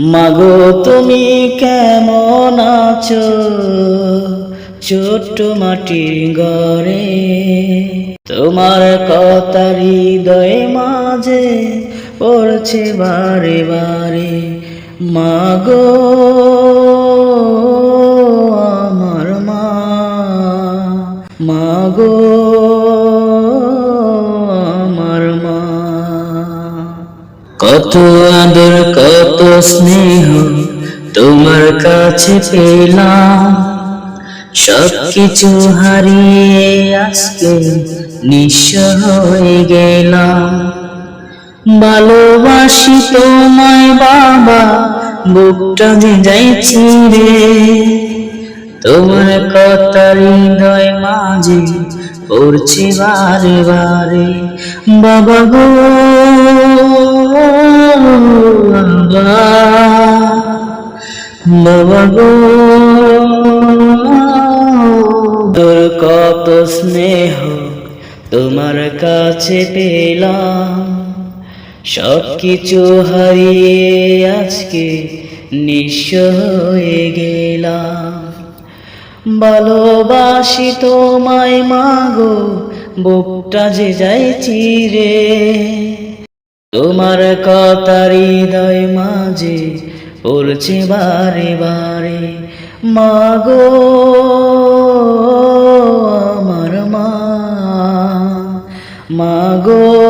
মাগো, তুমি কেমন আছো? ছোট্ট মাটির ঘরে। তোমার কথা হৃদয়ে মাঝে পড়ছে বারে বারে। মাগো, আমার মা। মাগো, আমার মা। কত আদর কত স্নেহ তোমার কাছে পেলাম। সব কিছু হারিয়ে আজকে নিঃস্ব হয়ে গেলাম। ভালোবাসি তোমায় বাবা, বুকটা যে যাইছি রে তোমার কথা হৃদয় মাঝে পড়ছে বারে বারে। বাবা গো বাবা গো তোর কত স্নেহ তোমার কাছে পেলাম। সব কিছু হারিয়ে আজকে নিঃস্ব হয়ে গেলাম। ভালোবাসি তোমায় মাগো, বুকটা যে যাইছি রে তোমার কথা হৃদয় মাঝে পড়ছে বারে বারে মাগো আমার মা মাগো